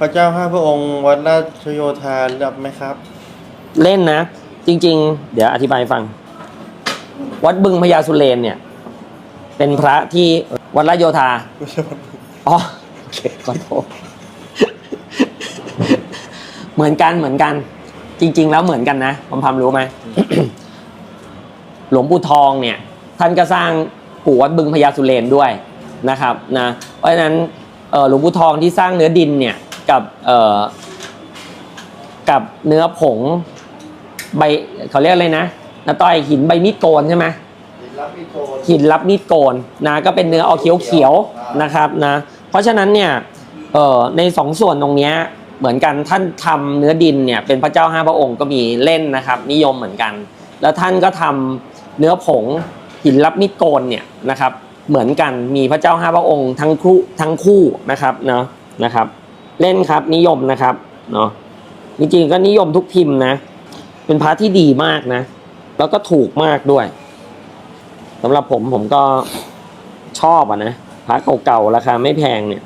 พระเจ้าห้าพระองค์วัดราชโยธารับไหมครับ เล่นนะ จริง ๆ เดี๋ยวอธิบายฟัง วัดบึงพญาสุเรนเนี่ย เป็นพระที่วัดราชโยธาไม่ใช่วัดอ๋อโอเคขอโทษเหมือนกันเหมือนกัน จริง ๆ แล้วเหมือนกันนะผมพามรู้ไหม หลวงปู่ทองเนี่ย ท่านก็สร้างปู่วัดบึงพญาสุเรนด้วยนะครับนะเพราะฉะนั้นหลวงปู่ทองที่สร้างเนื้อดินเนี่ย กับเอ่อกับเนื้อผงใบเขาเรียกอะไรนะนาต้อยหินใบมีดโกนใช่ไหมรับมีโทนหินรับมีดโกนนะก็เป็นเนื้อเอาเขียวเขียวๆนะครับนะเพราะฉะนั้นเนี่ยเอ่อในสองส่วนตรงเนี้ยเหมือนกันท่านทำเนื้อดินเนี่ยเป็นพระเจ้าห้าพระองค์ก็มีเล่นนะครับ นิยมเหมือนกัน แล้วท่านก็ทำเนื้อผงหินรับมีดโกนเนี่ยนะครับเหมือนกันมีพระเจ้าห้าพระองค์ทั้งคู่ทั้งคู่นะครับเนาะนะครับ เล่นครับนิยมนะครับเนาะจริงๆก็นิยมทุกพิมพ์นะ เป็นพระที่ดีมากนะ แล้วก็ถูกมากด้วยสำหรับผมผมก็ชอบอะนะพระเก่าๆราคาไม่แพงเนี่ย